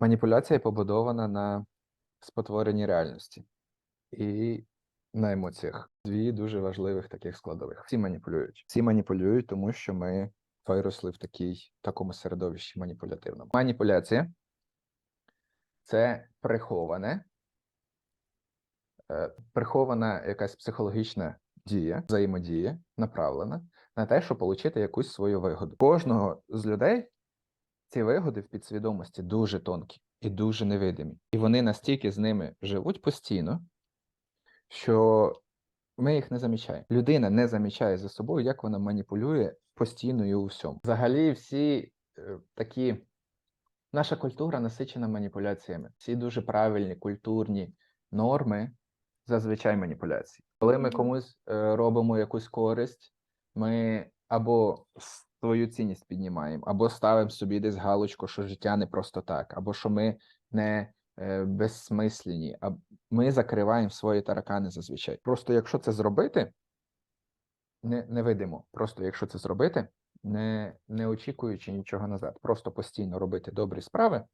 Маніпуляція побудована на спотворенні реальності і на емоціях. Дві дуже важливих таких складових. Всі маніпулюють. Всі маніпулюють, тому що ми виросли в такій, такому середовищі маніпулятивному. Маніпуляція це приховане, е, прихована якась психологічна дія, взаємодія, направлена на те, щоб отримати якусь свою вигоду. Кожного з людей ці вигоди в підсвідомості дуже тонкі і дуже невидимі. І вони настільки з ними живуть постійно, що ми їх не замічаємо. Людина не замічає за собою, як вона маніпулює постійно і у всьому. Взагалі, всі е, такі. Наша культура насичена маніпуляціями. Всі дуже правильні культурні норми зазвичай маніпуляції. Коли ми комусь е, робимо якусь користь, ми або свою цінність піднімаємо, або ставимо собі десь галочку, що життя не просто так, або що ми не е, безсмислені, а ми закриваємо свої таракани зазвичай. Просто якщо це зробити, не, не видимо. Просто якщо це зробити, не, не очікуючи нічого назад, просто постійно робити добрі справи.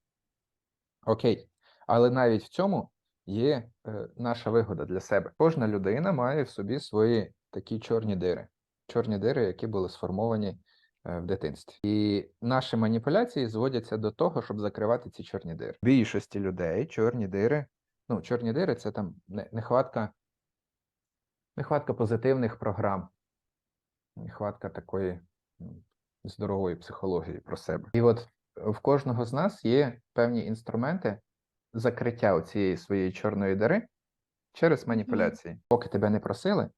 Окей. Але навіть в цьому є е, наша вигода для себе. Кожна людина має в собі свої такі чорні дири, чорні дири, які були сформовані в дитинстві. І наші маніпуляції зводяться до того, щоб закривати ці чорні дири. В Більшості людей чорні дири, ну, чорні дири це там нехватка, нехватка позитивних програм, нехватка такої здорової психології про себе. І от в кожного з нас є певні інструменти закриття цієї своєї чорної дири через маніпуляції. Поки тебе не просили,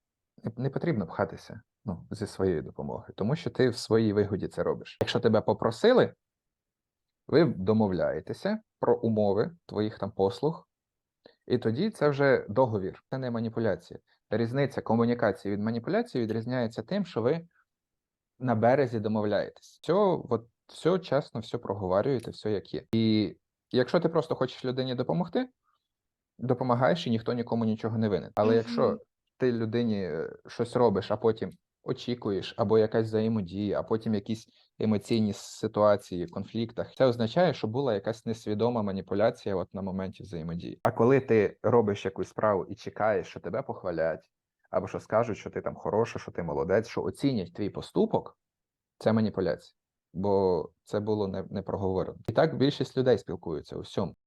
не, потрібно пхатися ну, зі своєю допомогою, тому що ти в своїй вигоді це робиш. Якщо тебе попросили, ви домовляєтеся про умови твоїх там послуг, і тоді це вже договір, це не маніпуляція. Різниця комунікації від маніпуляції відрізняється тим, що ви на березі домовляєтесь. Все, от, все чесно, все проговорюєте, все як є. І якщо ти просто хочеш людині допомогти, допомагаєш і ніхто нікому нічого не винен. Але якщо ти людині е, щось робиш, а потім очікуєш, або якась взаємодія, а потім якісь емоційні ситуації, конфліктах, це означає, що була якась несвідома маніпуляція от на моменті взаємодії. А коли ти робиш якусь справу і чекаєш, що тебе похвалять, або що скажуть, що ти там хороша, що ти молодець, що оцінять твій поступок, це маніпуляція. Бо це було не, не проговорено. І так більшість людей спілкуються у всьому.